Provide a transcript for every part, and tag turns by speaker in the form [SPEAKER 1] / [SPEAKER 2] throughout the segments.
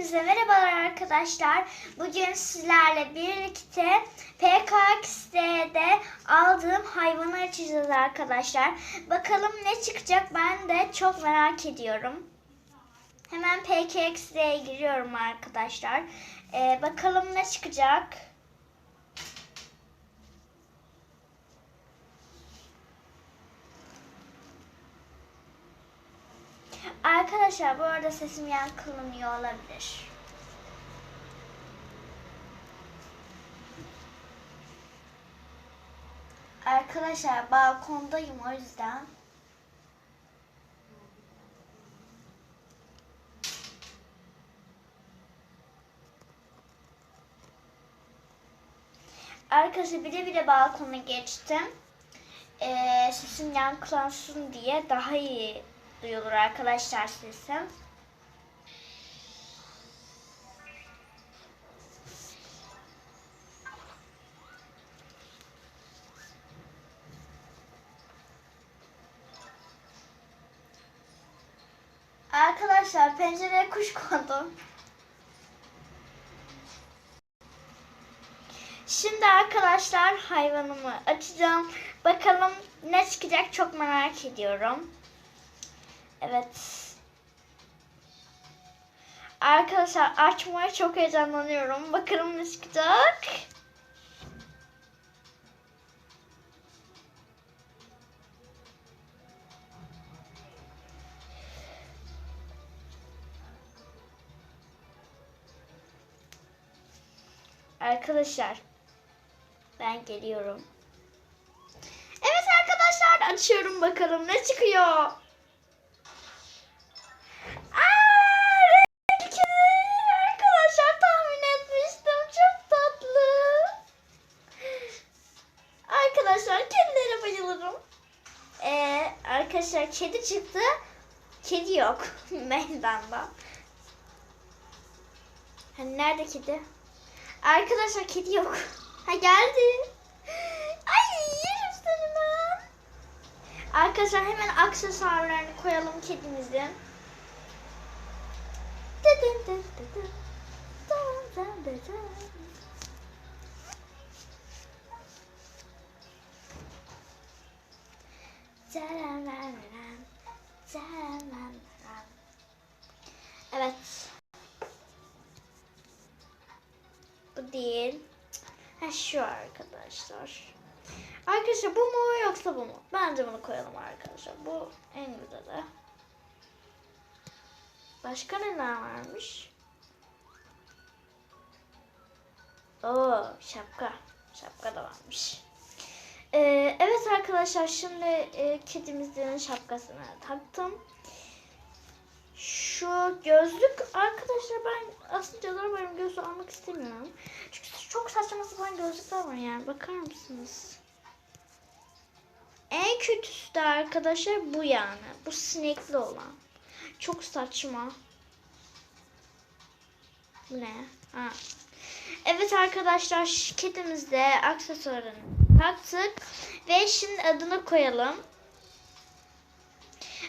[SPEAKER 1] Hepinize merhabalar arkadaşlar. Bugün sizlerle birlikte PKX'de aldığım hayvanı açacağız arkadaşlar. Bakalım ne çıkacak ben de çok merak ediyorum. Hemen PKX'de giriyorum arkadaşlar. Ee, bakalım ne çıkacak. Arkadaşlar bu arada sesim yankılanıyor olabilir. Arkadaşlar balkondayım o yüzden. Arkadaşlar bile bile balkona geçtim. Ee, sesim yankılansın diye daha iyi duyulur arkadaşlar sesim. Arkadaşlar pencereye kuş kondum. Şimdi arkadaşlar hayvanımı açacağım. Bakalım ne çıkacak çok merak ediyorum. Evet. Arkadaşlar açmaya çok heyecanlanıyorum. Bakalım ne çıkacak. Arkadaşlar ben geliyorum. Evet arkadaşlar açıyorum bakalım ne çıkıyor. Arkadaşlar kedi çıktı. Kedi yok meydanda. Hani nerede kedi? Arkadaşlar kedi yok. Ha geldi. Ay yerim seni ben. Arkadaşlar hemen aksesuarlarını koyalım kedimizin. Dıdın dıdın dıdın. Dın dın dıdın. Zararararam, zararararam. Evet. Bu değil. Ha şu arkadaşlar. Arkadaşlar bu mu yoksa bu mu? Bence bunu koyalım arkadaşlar. Bu en güzeli. Başka neler varmış? Oo şapka. Şapka da varmış. Ee, evet arkadaşlar şimdi e, kedimizin şapkasını taktım. Şu gözlük arkadaşlar ben aslında bayramı gözlüğü almak istemiyorum. Çünkü çok saçma sapan gözlükler var yani bakar mısınız? En kötüsü de arkadaşlar bu yani. Bu sinekli olan. Çok saçma. Bu ne? Ha. Evet arkadaşlar kedimizde aksesuarını taktık. Ve şimdi adını koyalım.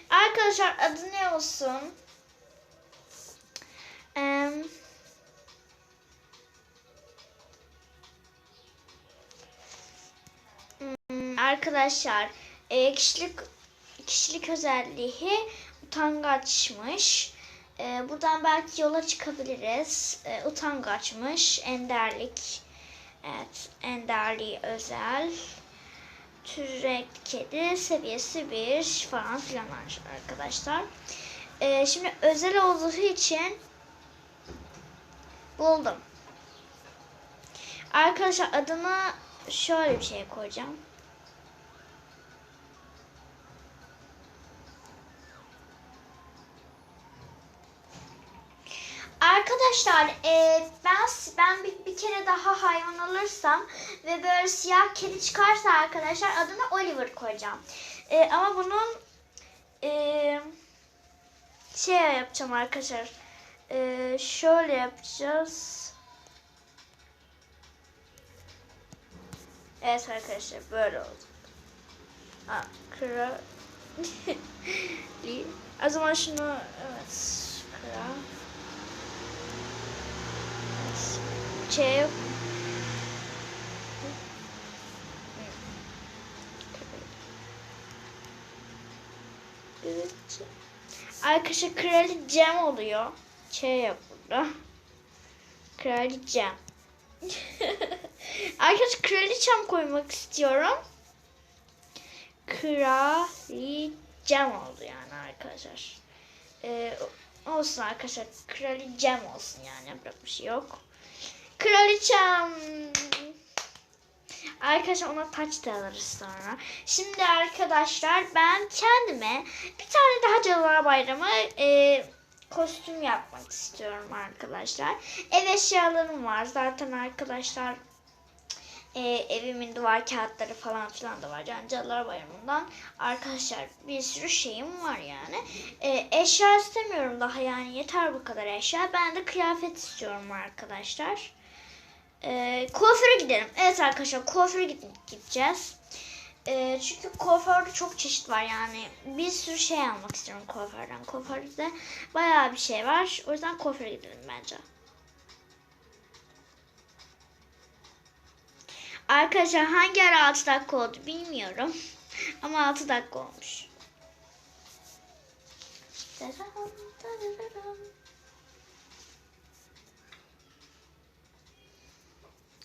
[SPEAKER 1] Arkadaşlar adı ne olsun? Ee, arkadaşlar e, kişilik kişilik özelliği utangaçmış. E, buradan belki yola çıkabiliriz. E, utangaçmış, enderlik. Evet, enderliği özel. Türek kedi seviyesi 1 falan filan arkadaşlar. E, şimdi özel olduğu için buldum. Arkadaşlar adına şöyle bir şey koyacağım. Arkadaşlar e, ben ben bir, bir kere daha hayvan alırsam ve böyle siyah kedi çıkarsa arkadaşlar adına Oliver koyacağım. E, ama bunun e, şey yapacağım arkadaşlar. E, şöyle yapacağız. Evet arkadaşlar böyle oldu. Ha, kral. o zaman şunu evet kral. Ç yok. Evet. Arkadaşlar kraliçem oluyor. Yok burada. Kraliçem. Arkadaşlar kraliçem koymak istiyorum. Kraliçem oldu yani arkadaşlar. Ee, olsun arkadaşlar. Kraliçem olsun yani. Yapacak bir şey yok. Kraliçem. Arkadaşlar ona taç da alırız sonra. Şimdi arkadaşlar ben kendime bir tane daha Cadılar Bayramı e, kostüm yapmak istiyorum arkadaşlar. Ev eşyalarım var zaten arkadaşlar. E, evimin duvar kağıtları falan filan da var. Yani Cadılar Bayramı'ndan arkadaşlar bir sürü şeyim var yani. E, eşya istemiyorum daha yani yeter bu kadar eşya. Ben de kıyafet istiyorum arkadaşlar. E, kuaföre gidelim. Evet arkadaşlar kuaföre gid- gideceğiz. E, çünkü kuaförde çok çeşit var yani. Bir sürü şey almak istiyorum kuaförden. Kuaförde bayağı bir şey var. O yüzden kuaföre gidelim bence. Arkadaşlar hangi ara 6 dakika oldu bilmiyorum. Ama 6 dakika olmuş.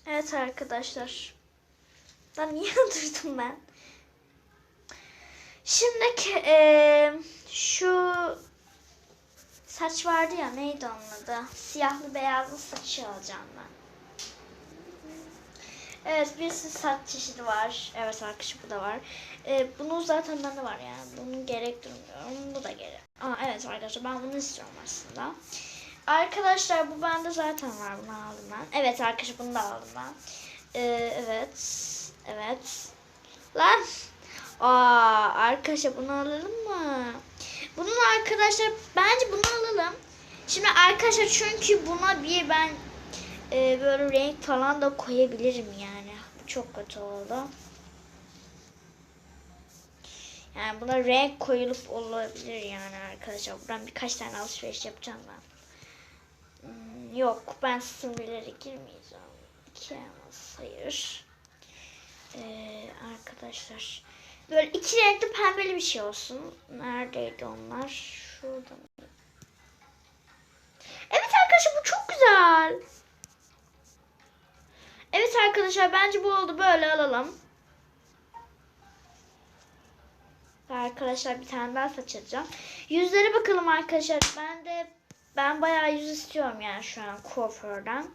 [SPEAKER 1] Evet arkadaşlar. Lan niye durdum ben? Şimdi eee, şu saç vardı ya neydi onun adı? Siyahlı beyazlı saçı alacağım ben. Evet bir sürü saç çeşidi var. Evet arkadaşlar bu da var. Ee, bunun zaten bende var yani. Bunun gerek durmuyorum. Bu da gerek. Aa, evet arkadaşlar ben bunu istiyorum aslında. Arkadaşlar bu bende zaten var. Bunu aldım ben. Evet arkadaşlar bunu da aldım ben. Ee, evet. Evet. Lan. Aa, arkadaşlar bunu alalım mı? Bunun arkadaşlar bence bunu alalım. Şimdi arkadaşlar çünkü buna bir ben e, böyle renk falan da koyabilirim yani. Bu çok kötü oldu. Yani buna renk koyulup olabilir yani arkadaşlar. Buradan birkaç tane alışveriş yapacağım ben. Yok ben simgelere girmeyeceğim. Giremez hayır. Ee, arkadaşlar. Böyle iki renkli pembeli bir şey olsun. Neredeydi onlar? Şurada mı? Evet arkadaşlar bu çok güzel. Evet arkadaşlar bence bu oldu. Böyle alalım. Arkadaşlar bir tane daha saç alacağım. Yüzlere bakalım arkadaşlar. Ben de ben bayağı yüz istiyorum yani şu an kuaförden.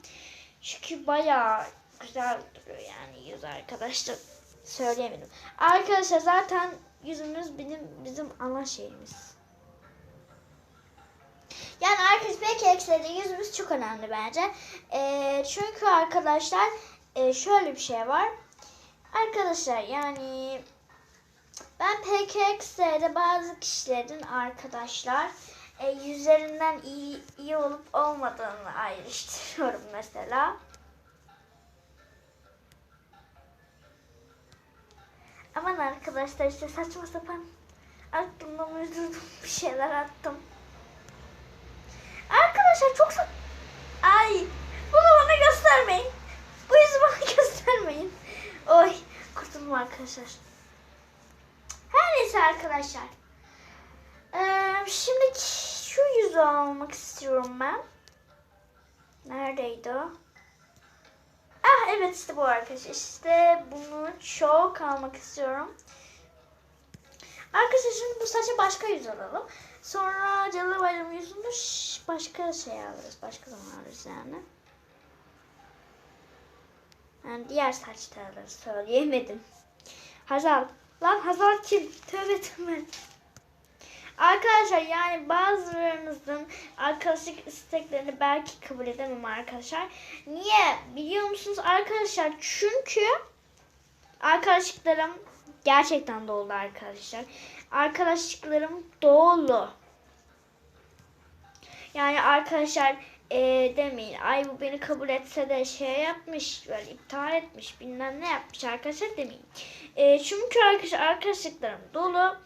[SPEAKER 1] Çünkü bayağı güzel duruyor yani yüz arkadaşlar. Söyleyemedim. Arkadaşlar zaten yüzümüz benim bizim ana şeyimiz. Yani arkadaşlar belki ekstrede yüzümüz çok önemli bence. Ee, çünkü arkadaşlar e, şöyle bir şey var. Arkadaşlar yani ben PKX'de bazı kişilerin arkadaşlar e, yüzlerinden iyi, iyi olup olmadığını ayrıştırıyorum mesela. Aman arkadaşlar işte saçma sapan aklımdan uydurdum bir şeyler attım. Arkadaşlar çok sa- Ay bunu bana göstermeyin. Bu yüzü bana göstermeyin. Oy kurtuldum arkadaşlar. Her neyse arkadaşlar. Ee, şimdi yüzü almak istiyorum ben. Neredeydi o? Ah evet işte bu arkadaşlar. İşte bunu çok almak istiyorum. Arkadaşlar şimdi bu saça başka yüz alalım. Sonra Cadılar Bayramı yüzünü başka şey alırız. Başka zaman alırız yani. Yani diğer saçta alırız. Söyleyemedim. Hazal. Lan Hazal kim? Tövbe tövbe. Arkadaşlar yani bazılarınızın arkadaşlık isteklerini belki kabul edemem arkadaşlar. Niye? Biliyor musunuz arkadaşlar? Çünkü arkadaşlıklarım gerçekten dolu arkadaşlar. Arkadaşlıklarım dolu. Yani arkadaşlar eee, demeyin ay bu beni kabul etse de şey yapmış böyle iptal etmiş bilmem ne yapmış arkadaşlar demeyin. Eee, çünkü arkadaşlar arkadaşlıklarım dolu.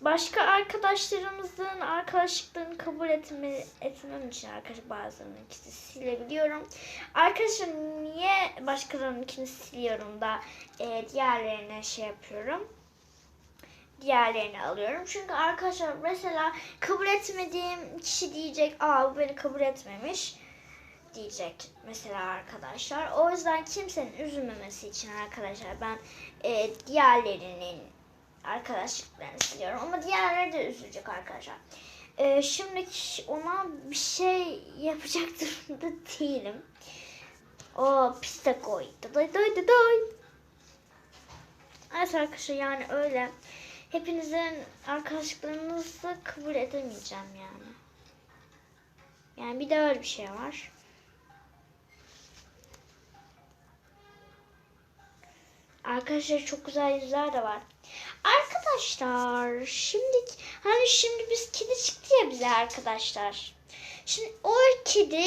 [SPEAKER 1] Başka arkadaşlarımızın arkadaşlıklarını kabul etme, etmem için arkadaşlar bazılarınınkini silebiliyorum. Arkadaşlar niye başkalarınınkini siliyorum da e, diğerlerine şey yapıyorum? Diğerlerini alıyorum. Çünkü arkadaşlar mesela kabul etmediğim kişi diyecek aa bu beni kabul etmemiş diyecek mesela arkadaşlar. O yüzden kimsenin üzülmemesi için arkadaşlar ben e, diğerlerinin arkadaşlıklarını siliyorum. Ama diğerleri de üzülecek arkadaşlar. E, şimdi ona bir şey yapacak durumda değilim. O piste koy. Day day day day. Evet arkadaşlar yani öyle. Hepinizin arkadaşlıklarınızı kabul edemeyeceğim yani. Yani bir de öyle bir şey var. Arkadaşlar çok güzel yüzler de var. Arkadaşlar şimdi hani şimdi biz kedi çıktı ya bize arkadaşlar. Şimdi o kedi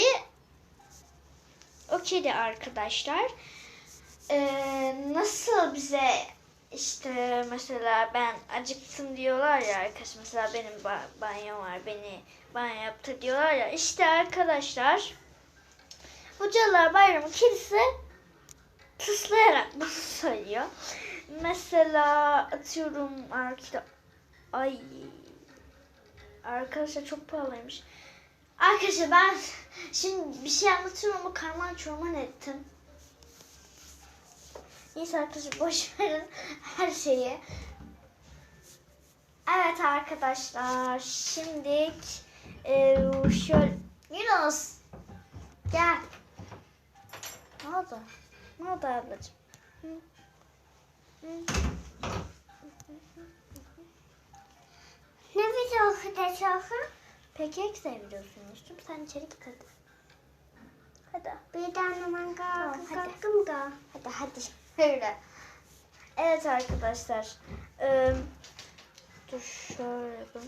[SPEAKER 1] o kedi arkadaşlar eee, nasıl bize işte mesela ben acıktım diyorlar ya arkadaş mesela benim ba- banyo var beni banyo yaptır diyorlar ya işte arkadaşlar Hocalar Bayramı kedisi tıslayarak bunu söylüyor. Mesela atıyorum arkada ay arkadaşlar çok pahalıymış. Arkadaşlar ben şimdi bir şey anlatıyorum ama karman çorman ettim. Neyse arkadaşlar boş verin her şeyi. Evet arkadaşlar şimdi e, şöyle Yunus gel. Ne oldu? Ne oldu ablacığım? Hı?
[SPEAKER 2] Ne video okuyacaksın?
[SPEAKER 1] Peki ek seviyorsunuz. Sen içeri git hadi. Hadi.
[SPEAKER 2] Bir tane manga kakkım da.
[SPEAKER 1] Hadi hadi. Öyle. Evet arkadaşlar. Ee, dur şöyle yapalım.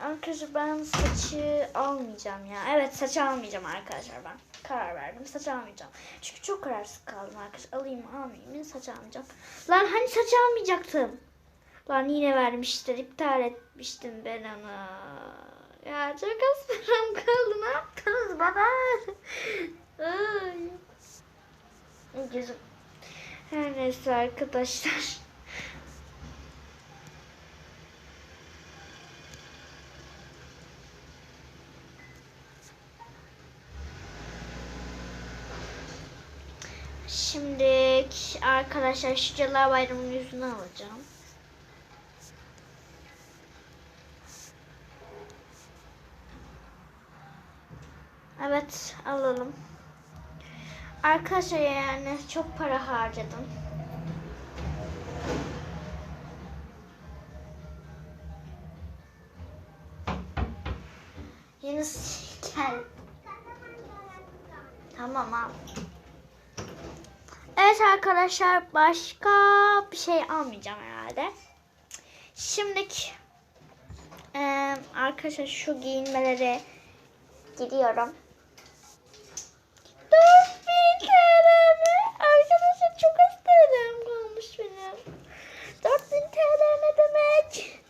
[SPEAKER 1] Arkadaşlar ben saçı almayacağım ya. Evet saç almayacağım arkadaşlar ben. Karar verdim saç almayacağım. Çünkü çok kararsız kaldım arkadaşlar. Alayım mı almayayım mı saç almayacağım. Lan hani saç almayacaktım. Lan yine vermişler. iptal etmiştim ben onu. Ya çok az param kaldı. Ne yaptınız bana? Ay. Gözüm. Her neyse arkadaşlar. Şimdi arkadaşlar şu Cadılar Bayramı'nın yüzünü alacağım. Evet alalım. Arkadaşlar yani çok para harcadım. Yeni gel. Tamam al. Evet arkadaşlar başka bir şey almayacağım herhalde. Şimdiki eee, arkadaşlar şu giyinmelere gidiyorum. 4000 TL mi? Arkadaşlar çok az TL'm kalmış benim. 4000 TL ne demek?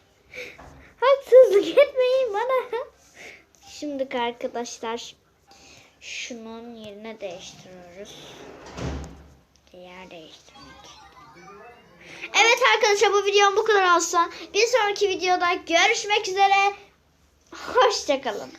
[SPEAKER 1] Haksızlık etmeyin bana. Şimdi arkadaşlar şunun yerine değiştiriyoruz. Değiştirmek. Evet arkadaşlar bu videom bu kadar olsun. Bir sonraki videoda görüşmek üzere. Hoşçakalın.